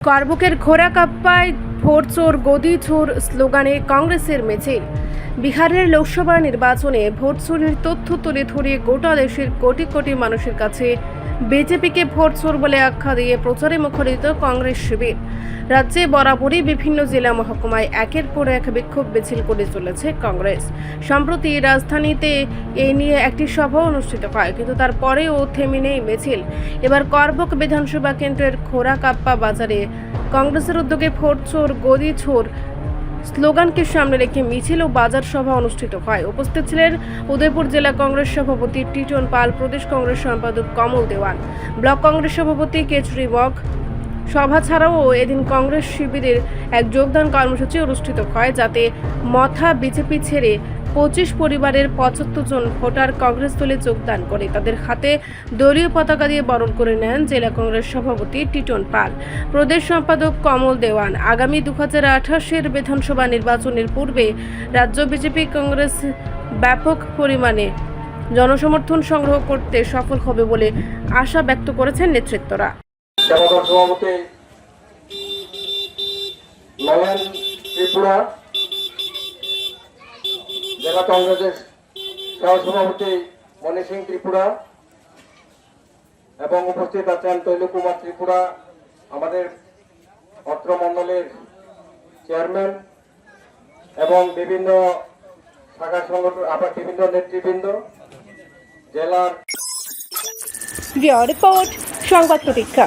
কার্বুকের ঘোড়া কাপ্পায় ভোট চোর, গদি চোর স্লোগানে কংগ্রেসের মিছিল। বিহারের লোকসভা নির্বাচনে ভোট চুরির তথ্য তুলে ধরে গোটা দেশের কোটি কোটি মানুষের কাছে বিজেপিকে ভোট চোর বলে আখ্যা দিয়ে প্রচারে মুখরিত কংগ্রেস শিবির। রাজ্যে বরাবরই বিভিন্ন জেলা মহকুমায় একের পর এক বিক্ষোভ মিছিল করে চলেছে কংগ্রেস। সম্প্রতি রাজধানীতে এ নিয়ে একটি সভা অনুষ্ঠিত হয়, কিন্তু তারপরেও থেমে নেই মিছিল। এবার করবক বিধানসভা কেন্দ্রের খোরা কাপ্পা বাজারে কংগ্রেসের উদ্যোগে ভোট চোর, গদি চোর স্লোগানকে সামনে রেখে মিছিল ও বাজার সভা অনুষ্ঠিত হয়। উপস্থিত ছিলেন উদয়পুর জেলা কংগ্রেস সভাপতি টিটন পাল, প্রদেশ কংগ্রেস সম্পাদক কমল দেওয়ান, ব্লক কংগ্রেস সভাপতি কেচরি বক সভা ছাড়াও এদিন কংগ্রেস শিবিরের এক যোগদান কর্মসূচি অনুষ্ঠিত হয়, যাতে মথা বিজেপি ছেড়ে পঁচিশ পরিবারের পঁচাত্তর জন ভোটার কংগ্রেস দলে যোগদান করে তাদের হাতে দলীয় পতাকা দিয়ে বরণ করে নেন জেলা কংগ্রেস সভাপতি টিটন পাল। প্রদেশ সম্পাদক কমল দেওয়ান। আগামী দু হাজার আঠাশের বিধানসভা নির্বাচনের পূর্বে রাজ্য বিজেপি কংগ্রেস ব্যাপক পরিমাণে জনসমর্থন সংগ্রহ করতে সফল হবে বলে আশা ব্যক্ত করেছেন নেতৃত্বরা। সভাপতি নয়ন ত্রিপুরা জেলা কংগ্রেসের সহ সভাপতি মণি সিং ত্রিপুরা এবং উপস্থিত আছেন তৈল কুমার ত্রিপুরা, আমাদের অত্র মণ্ডলের চেয়ারম্যান এবং বিভিন্ন শাখা সংগঠন আবার বিভিন্ন নেতৃবৃন্দ, জেলার রিপোর্ট, সংবাদ প্রতীক্ষা।